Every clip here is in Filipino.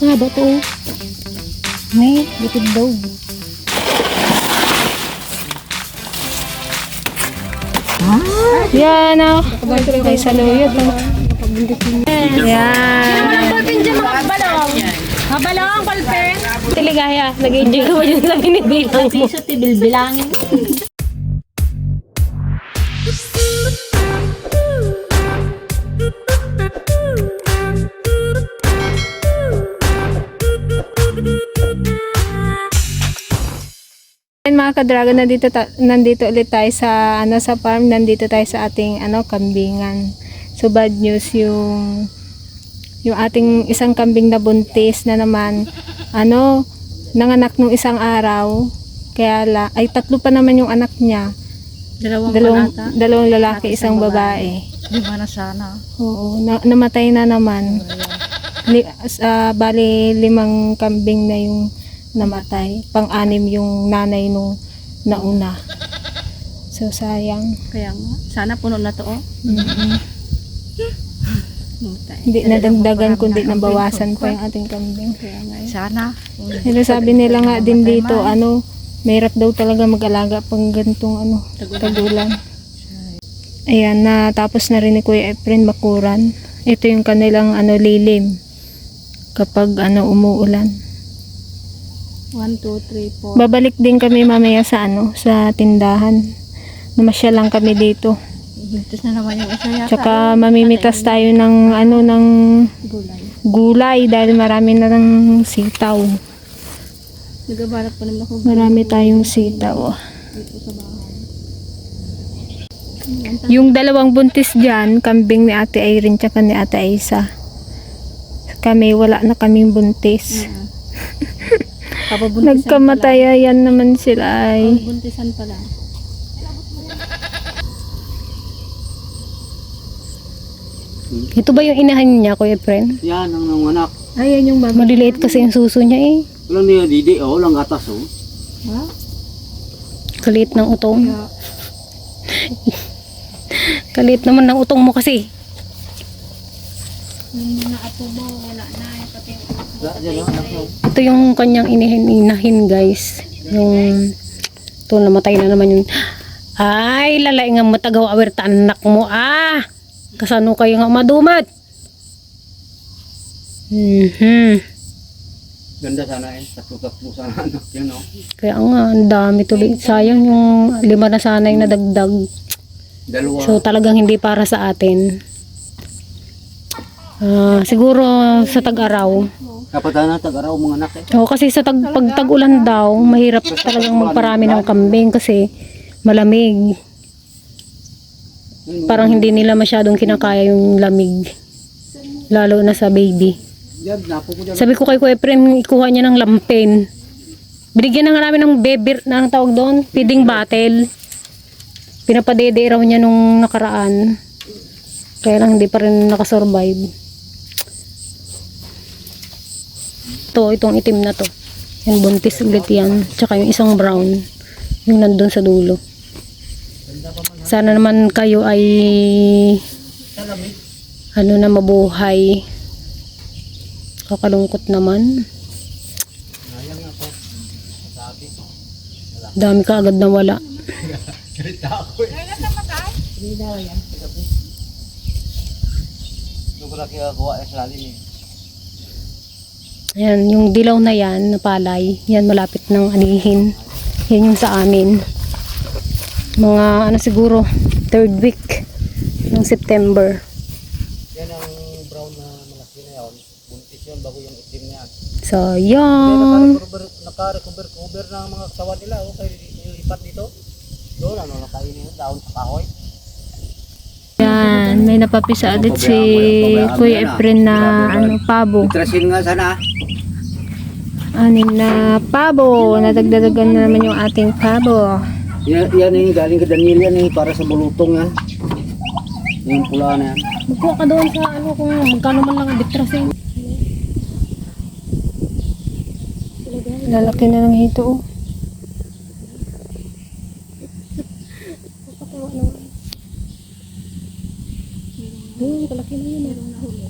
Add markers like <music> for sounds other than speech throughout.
Ah, ba to? May, bitid daw. Ah, yan ah. Ay, saluyot. Yan. Mabalong, balpin. Tiligaya, nag-enjoy ka ba dyan sa binibilang mo? Piso tibilbilangin. Ayan mga ka-dragon, nandito, ta- nandito ulit tayo sa, ano, sa farm, nandito tayo sa ating ano, kambingan. So bad news yung yung ating isang kambing na buntis na naman, ano, nanganak nung isang araw, kaya la, ay tatlo pa naman yung anak niya. Dalawang Dalawang, panata. dalawang lalaki, isang babae. Di ba na sana? Oo, na, namatay na naman. Li, ah, bali limang kambing na yung namatay. Pang-anim yung nanay nung nauna. So sayang. Kaya nga. Sana puno na to, oh. Mutay. Hindi nadagdagan kundi nabawasan pa yung ating kambing. Kaya nga. Sana. Pero sabi nila nga din dito, ano, mahirap daw talaga mag-alaga pang ganitong ano, tagulan. Ayan, na tapos na rin ni Kuya Efren Bakuran. Ito yung kanilang ano lilim kapag ano umuulan. 1, 2, 3, 4. Babalik din kami mamaya sa ano, sa tindahan. Namasya lang kami dito. Buntis na naman yung isa yata. Tsaka mamimitas tayo ng ano ng Gulay. gulay dahil marami na ng sitaw. Nagabalak pa naman ako. Marami tayong sitaw. Dito sa bahay. Yung dalawang buntis dyan, kambing ni Ate Irene tsaka ni Ate Aisa. Kami, wala na kaming buntis. Kapabuntisan Nagkamatayan naman sila ay. Buntisan pala. Ito ba yung inahan niya, Kuya Efren? Yan ang nanganak. Ayan yung baby. Maliliit kasi yung suso niya eh. Walang niya didi, oh, walang gatas, oh. Ha? Kaliit ng utong. Kaliit naman ng utong mo kasi. Yung mga apo mo, wala na. Pati. Ito yung kanyang inihin, inahin guys. Yung ito namatay na naman yung ay lalay nga matagaw awer ta anak mo ah. Kasano kayo nga madumat? Mhm. Ganda sana eh. Tatlo-tatlo sana <laughs> anak yan, oh. Kaya nga, ang dami tuloy. Sayang yung lima na sana yung nadagdag. Dalawa. So talagang hindi para sa atin. Ah, siguro sa tag-araw. Dapat na tag-araw mga anak, eh. Oo, kasi sa tag, pag tag-ulan daw, mahirap talagang magparami ng kambing kasi malamig. Parang hindi nila masyadong kinakaya yung lamig. Lalo na sa baby. Sabi ko kay Kuya Efren, ikuha niya ng lampen. Binigyan na nga namin ng beber, na ang tawag doon, feeding bottle. Pinapadede raw niya nung nakaraan. Kaya lang hindi pa rin nakasurvive. Ito, itong itim na to. Yan, buntis ulit yan. Tsaka yung isang brown. Yung nandun sa dulo. Sana naman kayo ay ano na mabuhay. Kakalungkot naman. Dami ka agad na wala. Ito ko lang kinagawa eh, sa lalim, eh. Ayan, yung dilaw na yan, na palay, yan malapit ng anihin. Yan yung sa amin. Mga ano siguro, third week ng September. Yan ang brown na malaki na yun. Buntis yun bago yung itim niya. So, yan. Naka-recover, naka-recover cover ng mga katawan nila, oh. Kaya yung lipat dito. Doon, ano, nakainin yung daon sa kahoy. Yan, may napapisa ulit si Kuya Efren na ano, pabo. Itrasin nga sana. Anim na pabo. Nadagdagan na naman yung ating pabo. Yan, yan eh, galing ka Daniel yan eh, para sa bulutong yan. Yung pula na yan. Magkuha ka doon sa ano kung magkano man lang ang bitrasin. Lalaki na ng hito oh. Ayun, kalaki na yun. Meron na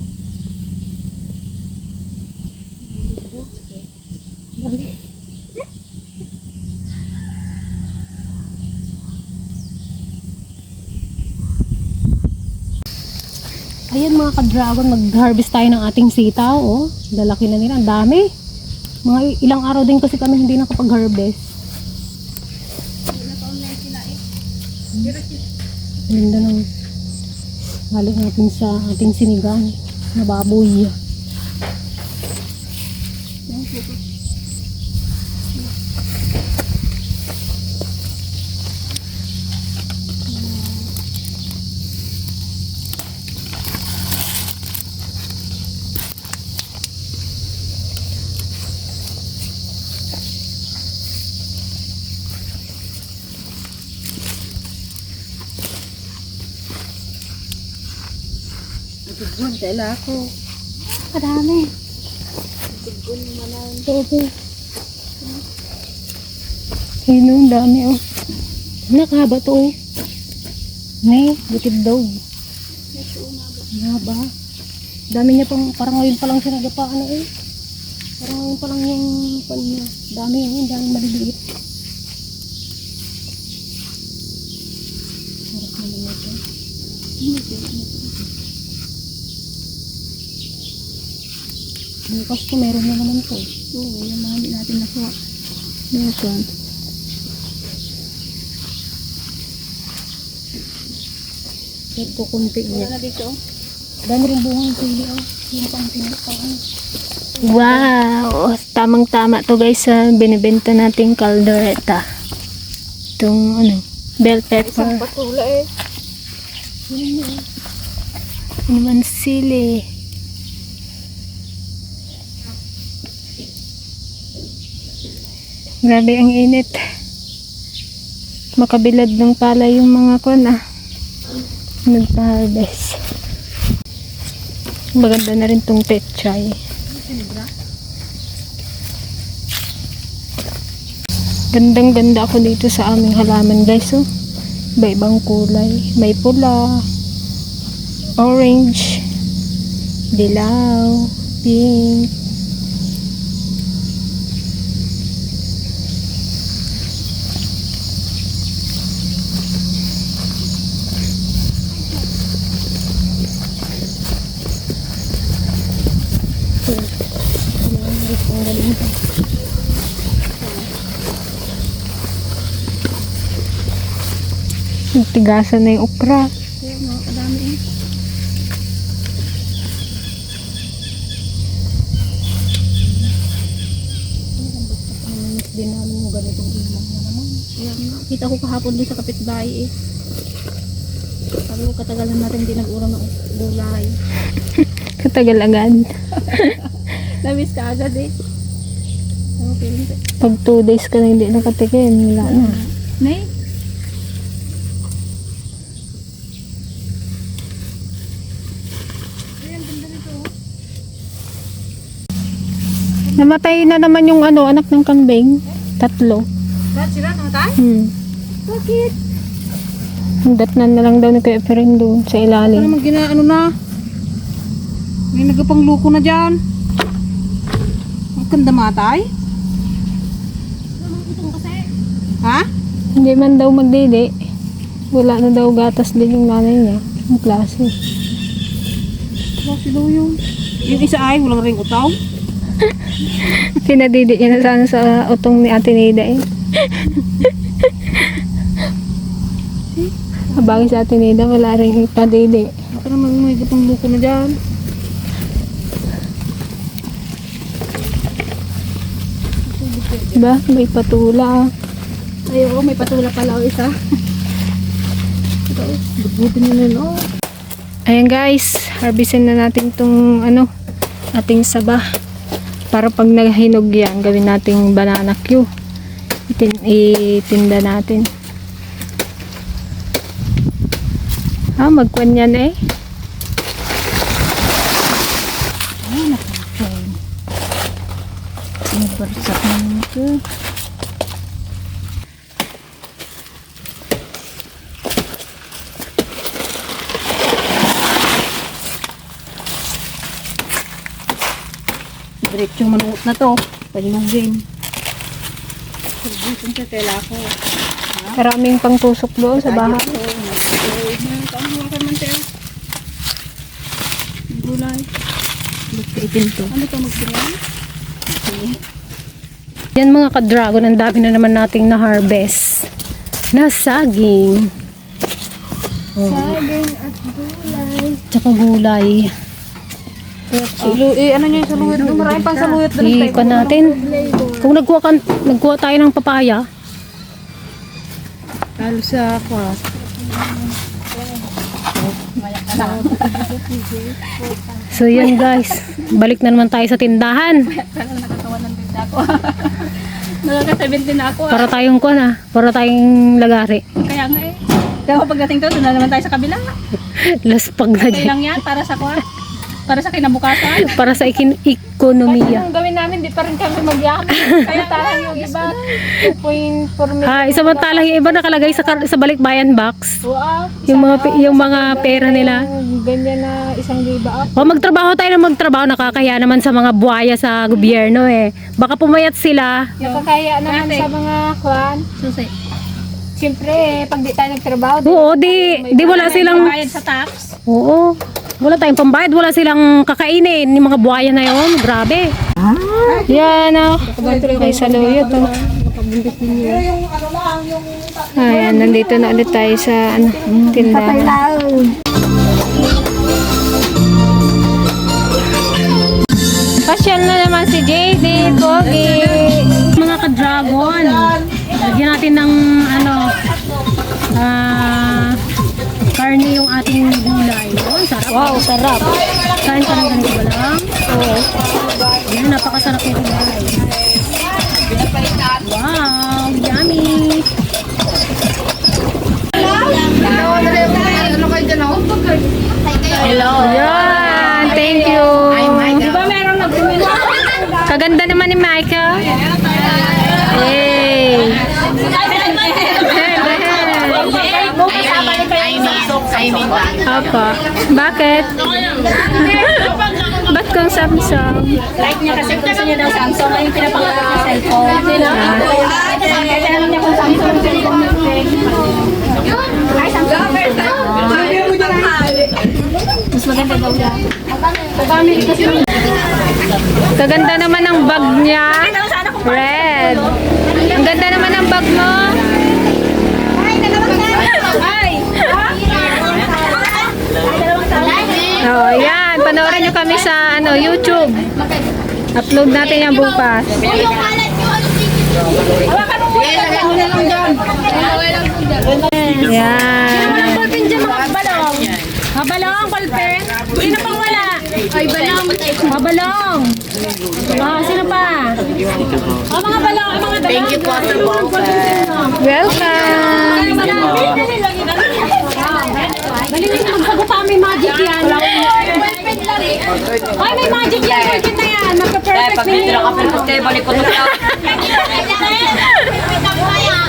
mga ka-dragon, mag-harvest tayo ng ating sitaw. Oh. Lalaki na nila. Ang dami. Mga ilang araw din kasi kami hindi nakapag-harvest. Ganda ng halik natin sa ating sinigang na baboy. Good, dala ako. Kadami. Oo. Ayun, ang dami oh. Nakahaba to eh. May, bukid daw. Haba. Dami niya pang, parang ngayon pa lang siya nagapa, ano eh. Parang ngayon pa lang yung, pan niya. Dami yun, dami maliliit. Sarap naman ito. Bukas ko meron na naman to. Oo, yung mga hindi natin nakuha. Meron. Ito kunti niya. Wala dito. Dami rin bungang sili oh. Yung pang pinagpaan. Wow! Tamang-tama to guys sa binibenta nating caldereta. Itong ano, bell pepper. patula eh. Ano man sili. Grabe ang init. Makabilad ng pala yung mga kon ah. Nagpa-harvest. Maganda na rin tong petchay. Gandang ganda ako dito sa aming halaman guys oh. Iba-ibang kulay. May pula, orange, dilaw, pink. Tigasan na yung okra. Kaya mga kadami eh. din namin yung ganitong ilang na naman. Kaya nga, kita ko kahapon din sa kapitbahay eh. Sabi ko katagalan natin hindi nag-uram ng gulay. <laughs> Katagal agad. <laughs> Namiss ka agad eh. Okay, hindi. Pag 2 days ka na hindi nakatikim, wala na. Nay? Namatay na naman yung ano, anak ng kambing. Tatlo. Lahat sila namatay? Hmm. Bakit? Datnan na lang daw ni Kuya Efren doon sa Ano ilalim. naman gina, ano na? May nagapangluko na dyan. Ang ganda matay. Ha? Hindi man daw magdidi. Wala na daw gatas din yung nanay niya. Ang klase. Bakit daw yun? Yung isa ay, walang ring utaw. <laughs> Pinadidi na sana sa utong ni Ate Nida eh. <laughs> Habang sa Ate Nida, wala rin ipadidi. Baka naman may gapangluko na dyan. Diba? May patula. Ay, oo, may patula pala o isa. Ito, bubutin nyo nun, oh. Ayan guys, harvestin na natin tong ano, ating saba. Para pag naghinog yan, gawin nating banana Q. Itin, itinda natin. Ah, magkwan yan eh. Ay, nakapagpain. Sinibarsak na ito. Diretso manuot na to. Palinugin. Dito sa tela ko. Maraming pangtusok doon sa bahay. Gulay. Magkaitin to. Ano to magpilihan? Yan mga ka-dragon, ang dami na naman nating na-harvest. Na saging. Saging at gulay. Tsaka gulay. Ilu, eh, ano nyo yung saluyot? doon? Marami pang saluyot doon. Ikon natin. Kung nagkuha, ka, nagkuha tayo ng papaya, Talo sa ako. So yun guys, balik na naman tayo sa tindahan. Nakakawa ng dinda ako. Nakaka-17 na ako. ah. Para tayong kuha na, para tayong lagari. Kaya nga eh. Kaya pagdating to, doon na naman tayo sa kabila. <laughs> Laspag na Okay dyan. lang yan para sa kuha. Para sa kinabukasan. Para sa ikin ekonomiya. Ang gawin namin, di pa rin kami magyaman. Kaya <laughs> tayo yung iba. 2.4 million. Ah, samantalang yung iba nakalagay sa, sa balikbayan box. Wow. Yung mga, yung mga pera nila. Ganyan na isang liba up. O magtrabaho tayo na magtrabaho, nakakaya naman sa mga buhaya sa gobyerno eh. Baka pumayat sila. Nakakaya naman sa mga kwan. Susi. Siyempre, eh, pag di tayo nagtrabaho, Oo, di, di wala silang, bayad sa tax. oo, wala tayong pambayad, wala silang kakainin, yung mga buhaya na yon grabe. Yan ah. Ay, saluyot oh. Ayan, nandito na ulit tayo sa ano, tindahan. Pasyal na naman si JD, Pogi. Mga ka-dragon, lagyan natin ng ano, ah, karne yung ating. Oh. Wow, sarap. Kain ka ng ganito ba lang? Oo. Yan, napakasarap nito gulay. Wow, yummy. Hello. Yan, thank you. Di ba meron nag-comment? Kaganda naman ni Michael. Hey. Apa? Bakit? Ba't kang Samsung? Like niya kasi gusto niya daw Samsung ay yung pinapangarap niya cellphone. Sino? Kaya tanong niya kung Samsung cellphone. Ay, Samsung. Mas maganda daw yan. Kaganda naman ang bag niya. Red. Ang ganda naman ang bag mo. Oh, yan. Panoorin nyo kami sa ano, YouTube. Upload natin yan bukas. Yan. Ballpen dyan mga balong. Mabalong, ballpen. Sino pang wala? Ay, balong. Mabalong. Ah, sino pa? Ah, mga balong, ah, mga balong. Thank you po Welcome. Dali na yung magsagot pa, may magic yan. Ay, may magic yan. Magic na yan. Magka-perfect na yun.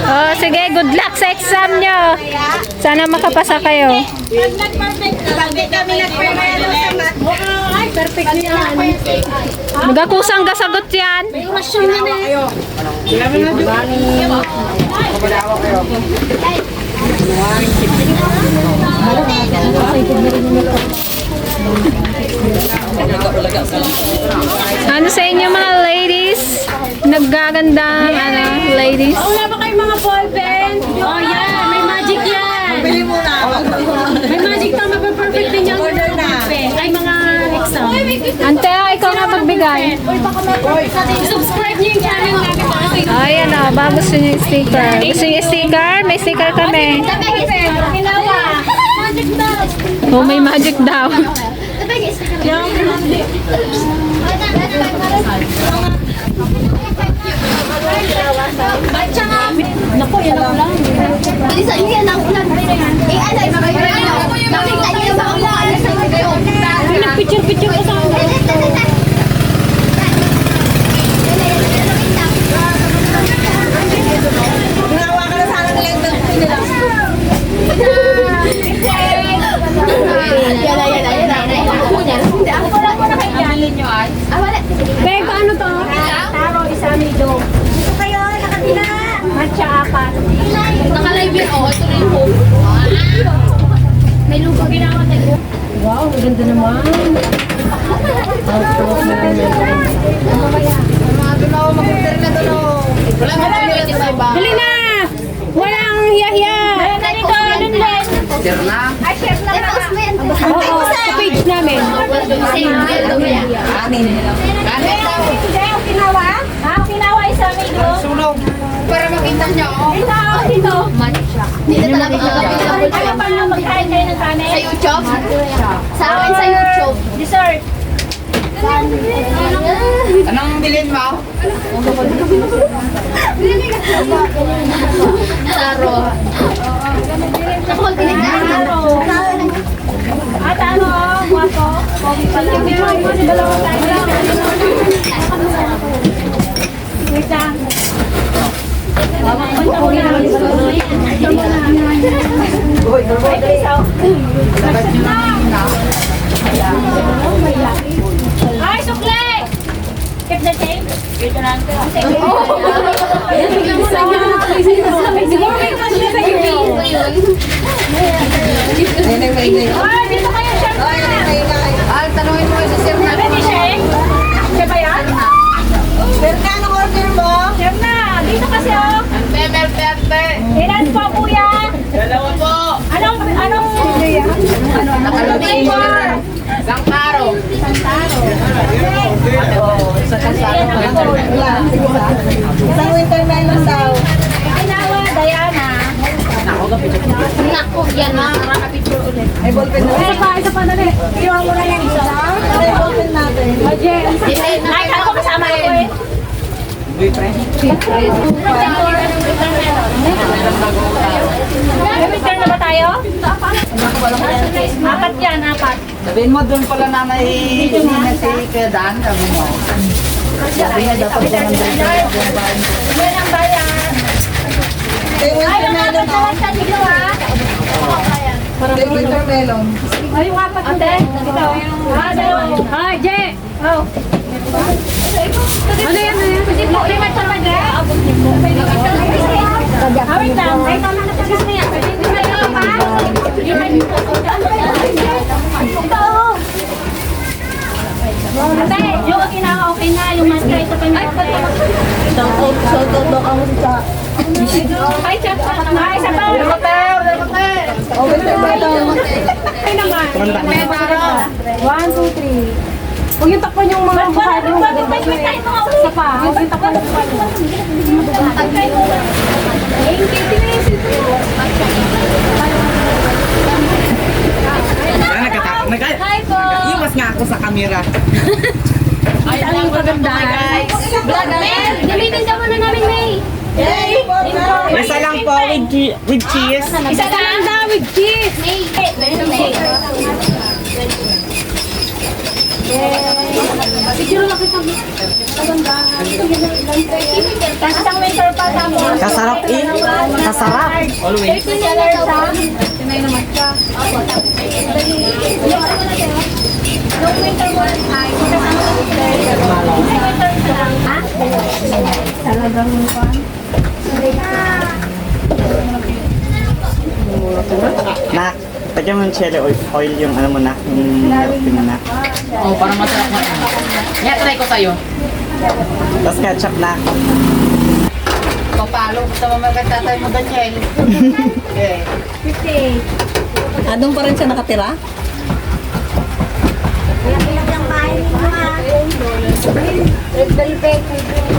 Oh, sige, good luck sa exam nyo. Sana makapasa kayo. Ay, perfect na yan. Magakusang gasagot yan. May orasyon na eh. Ano sa inyo mga ladies? Naggaganda, ano, ladies? Wala ba kayong mga ballpen? Oh, yan. May magic yan. Bili mo na. May magic to. Magpa-perfect din yung ballpen. Ay, mga exam. Ante, ah, ikaw nga magbigay. Subscribe niyo yung channel namin. Ayan o, ba gusto niyo yung sticker? Gusto niyo yung sticker? May sticker kami. Ginawa. Magic daw. Oh, may magic daw. Naku, yan ako lang. Isa yan ang ulan. Eh, ano, makikita niyo. Makikita niyo ba ang ulan sa? Ay, nagpicture-picture ko sa akin. Yan na, yan na, yan na. Hindi, ako wala ko na kayo dyan. Ah, wala. Babe, paano to? Taro, isa mido. Gusto kayo, nakatila. Matcha apat. Naka-live yun, oh. Ito na yung hope. May lugo. Ginawa tayo. Wow, maganda naman. Wala nga tayo yung isa ba? Dali na! Walang hiya-hiya! Ayun na dito, Lun Len. Share na. Ay, chef na ba? Oo, sa page namin. Yan. Kanin daw. Hindi, Okinawa? Ha? Okinawa isa amigo? Sunog. Para makita niyo, oh. Dito, dito. Matcha. Dito talaga available Ano pa nang magkain kayo ng kanin? Sa YouTube? Sa akin sa YouTube. Dessert. Anong bilhin mo? Taro. Nakapag pinagdaan. At ano, guwapo? Pag-ibig mo, dalawa tayo. Wait lang. Ay, sukle! Keep the tape. Dito lang. Sa'yo. Ay, kayo, chef na. Ay, tanongin mo si Sir na. Ready, chef? Chef ba yan? Na, anong order mo? Chef na. Dito kasi, oh. Pemel Perte. Ilan po, kuya? Dalawa po. Anong, anong, Nakalagay. Isang taro. Sa kasama. Isang winter melon daw. Inawa, Diana. Naku, yan na. Nakapicture ulit. Ay, ballpen na. Isa pa, isa pa na rin. Iwan mo na yung isa. Ay, ballpen natin. Ay, kaya ko kasama ko eh. Picture na ba tayo? Apat yan, apat. Sabihin mo doon pala na may hinihina si Kedan. Sabi mo. Sabi niya dapat 100 Yan ang bayan. Ito yung Ay, winter yung melon. apat na lang sa siglo ha. Yung winter melon. Ay, yung apat Ate, ito. Ah, dalawa. Ah, Je. Oh. Ano yan? Ano yan? Hindi po, lima sa mga. Ah, wait lang. Ay, tama na. Excuse me. Hindi na ha? Ito. Ate, yung ginawa okay na. Yung master, ito pa yung master. Shoutout, shoutout daw ako sa... Ay, chef. Ay, isa pa. Oh, winter melon. Ay, naman. One, two, three. Huwag yung takpan yung mga nyo eh. Isa pa, huwag yung takpan yung Hi po! Iwas nga ako sa camera. <laughs> Ay, ang maganda. Vlog, Mel! Gamitin ka muna namin, May! Isa lang po with, che- with cheese. Isa lang daw with cheese! May! May! Tapos isang winter pa tapos. Kasarap eh. Kasarap. Always. 30 dollars ha? Yung winter one ay ano winter. Ay, winter isa lang. Ha? Talagang one. Nak, Lagyan mo ng chili oil, oil yung ano mo na, yung melting na. Oh, parang masarap na. Kaya try ko sa'yo. Tapos ketchup na ako. Papalo, gusto mo magkatatay mo Daniel. eh. Ah, doon pa rin siya nakatira? Ilang-ilang bahay ni Mama. Ilang-ilang bahay ni Mama.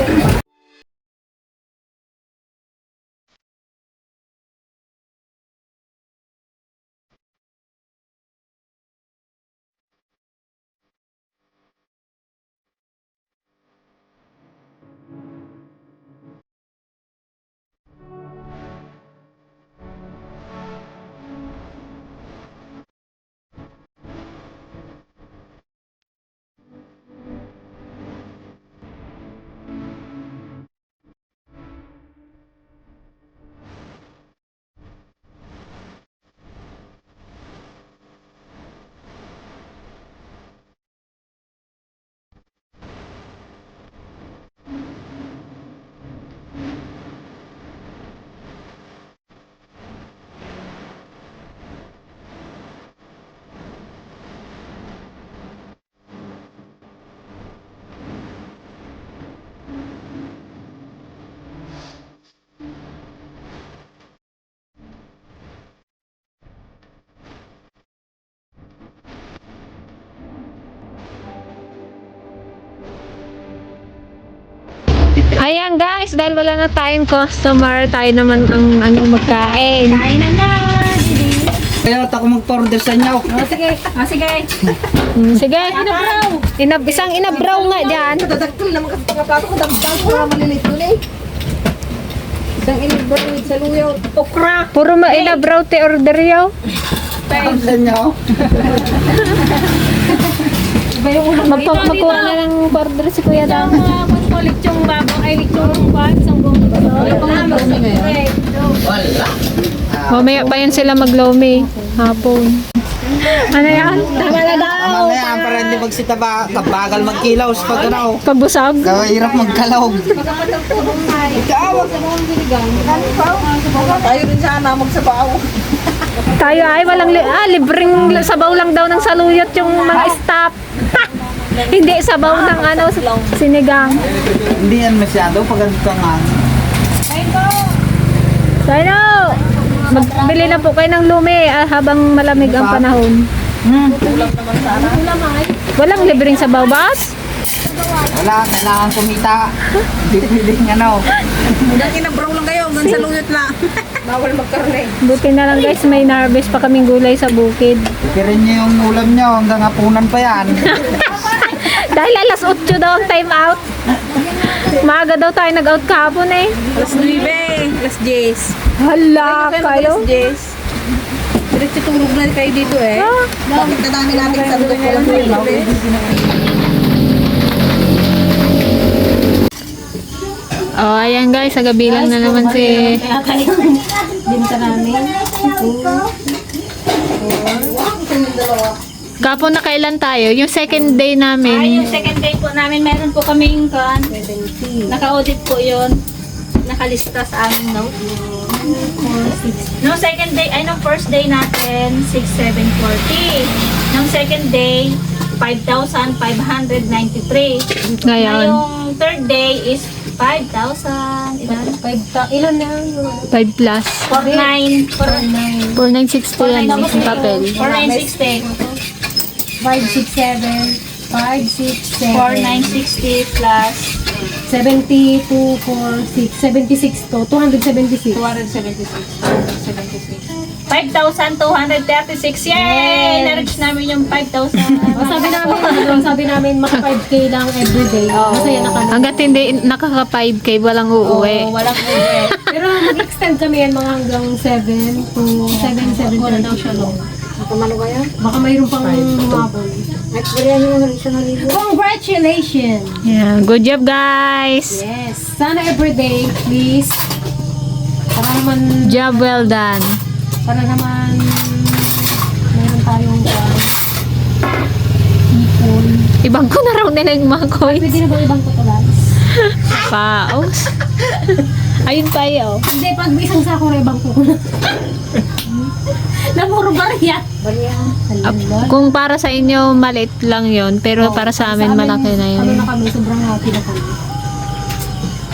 Guys, dahil wala na tayong customer, tayo naman ang ano magkain. Kain na na. Kaya ako mag-order sa inyo. O sige. O sige. Mm, Sige. Inabraw. Inab isang inabraw nga dyan. Dadagtol naman kasi mga plato ko. Dagdag ko maliliit dun eh. Isang inibroid sa luyaw. Okra. Puro ma inabraw te order yaw. Sa inyo. Magpa magkuha na ng order si Kuya Dan. Yung babang ay lichong kwan. Isang buong Wala. Mamaya pa yan sila maglomi. Hapon. Ano yan? Tama na daw. Tama na yan, para hindi magsita ba, kabagal magkilaw sa pag ano. Pagbusag. Kahirap magkalawag. Tayo rin sana magsabaw. Tayo ay walang li ah, libreng sabaw lang daw ng saluyot yung mga staff. Hindi sabaw ng ano sinigang. Hindi yan masyado pag ganito nga. Tayo! Magbili na po kayo ng lumi ah, habang malamig ang panahon. Walang libreng sabaw, boss? Wala, kailangan kumita. Hindi pwedeng ano. Hanggang inabraw lang kayo. Hanggang sa luyot lang. <laughs> Bawal magkarne. Buti na lang guys, may narvest pa kaming gulay sa bukid. Kirin niyo yung ulam niyo hanggang hapunan pa yan. <laughs> Dahil alas 8 daw ang time out. Maaga daw tayo nag-out kahapon eh. Alas 9. Alas 10. Hala kayo. Alas 10. Diretso tulog na kayo dito eh. Bakit kadami natin sandok walang tulog eh. Oh, ayan guys, sa gabi lang na naman si... Binta namin. Kapon na kailan tayo? Yung second day Ay, namin. yung second day po namin, meron po kaming kan. Naka-audit po yun. Nakalista sa amin note. Nung second day, ay nung first day natin, 6,740. Nung second day, 5,593. Ngayon, Ngayong third day is 5,000. Ilan? 5 plus. 49. 49. 4960 yan yung papel. 4960. 567, 567, 4960 plus 70 to 46, 76 to 276. 276. 76. 5,236! Yay! Yes. Na-reach namin yung 5,000. <laughs> O, sabi namin, ano, sabi namin, maka 5K lang everyday. Oh. Masaya na kami. Hanggat hindi nakaka 5K, walang uuwi. Oo, walang <laughs> uuwi. Pero mag-extend kami yan mga hanggang 7 to 7, 7, 7, Nakamano ba yan? Baka mayroon pang lumabon. At bariyan nyo ng isang halibo. Congratulations! Yeah, good job guys! Yes! Sana every day, please. Para naman... Job well done. Para naman... Mayroon tayong... Uh, ipon. Ibang ko na raw nila yung mga coins. Ay, pwede na ba ibang ko to lang? Paos. Ayun pa yun. Hindi, pag isang sako na ibang ko. <laughs> Namuro. Barya. Ap- Kung para sa inyo, maliit lang yon pero para sa amin, malaki na Ano yun. na kami, sobrang happy na kami.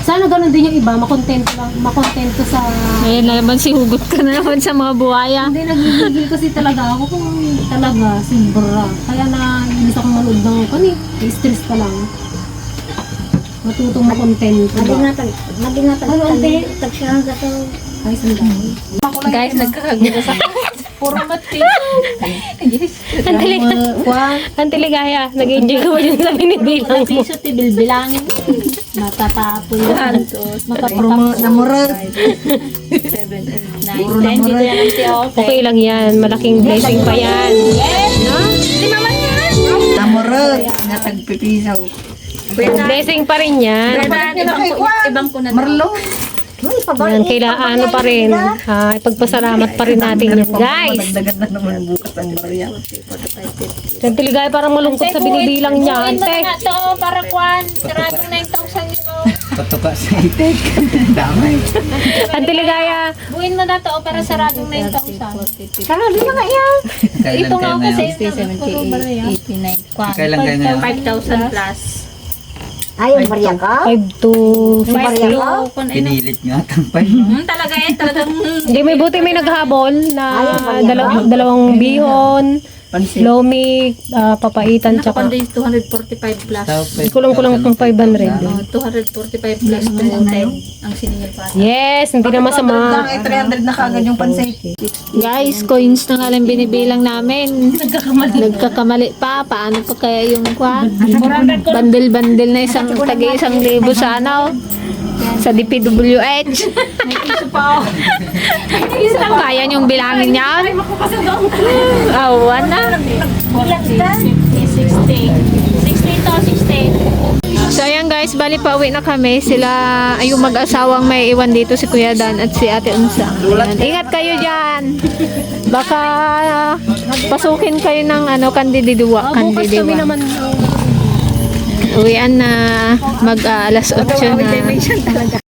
Sana ganun din yung iba, makontento lang, makontento sa... Ayan na naman, si Hugot ka na naman sa mga buhaya. Hindi, nagigigil kasi talaga ako kung talaga, sobra. Kaya na, inis akong manood ng kani, stress ka lang. Matutong makontento ba? Mag-ingatan. Ano, ate? Tagsyang gato. Ay, sandali. Guys, nagkakagulo sa <laughs> Puro mati. Ang tiligaya. Ang tiligaya. Nag-enjoy ka ba dyan sa binibilang mo? Piso tibilbilangin. Matatapon yan. Makapurma. Namurot. 7, 8, 9, 10. Dito yan ang tiyote. Okay lang yan. Malaking blessing pa yan. Namurot. Natagpipisaw. Blessing pa rin yan. Ibang ko, ibang ko na Marlo. Yan, kailangan ano pa rin. Ah, ipagpasalamat pa rin natin yan, guys. Dagan na naman bukas ang barya. Ang tiligaya parang malungkot sa binibilang niya. Ante. na to para kwan. Saradong 9,000 yun o. Patuka sa itik. <laughs> Damay. Ang tiligaya. Buuin mo na to o para saradong 9,000. Karali na nga yan. Kailan Ito nga kayo kasi ngayon? 70, 89, kwan. Kailan kayo ngayon? 5,000 plus. Ayaw, Maria ka? 5 to 5 to, kung ano. Pinilit nga tampay. Hmm, talaga eh, talagang Hindi, may buti may naghabol na dalaw- dalawang bihon, Pansin. Lomi, ah, papaitan, tsaka Nakakundi 245 plus. kulang-kulang pang 500. Oh, 245 plus 210 ang siningil pa. Yes, hindi na masama. Ay, 300 na kagad yung pansit. Guys, coins na nga lang binibilang namin. <laughs> Nagkakamali. Nagkakamali pa. Paano pa kaya yung kwan? Bandel-bandel na isang tagi isang libo sa ano? Sa DPWH. May piso pa ako. Kaya niyong bilangin yan? Awan na. 60. 60 to 60. So ayan guys, bali pa uwi na kami. Sila ay yung mag-asawang may iwan dito si Kuya Dan at si Ate Unsa. Ayan. Ingat kayo diyan. Baka ah, pasukin kayo ng ano kandidiwa, Ah, bukas kami naman. Uwian na mag ah, alas 8 na.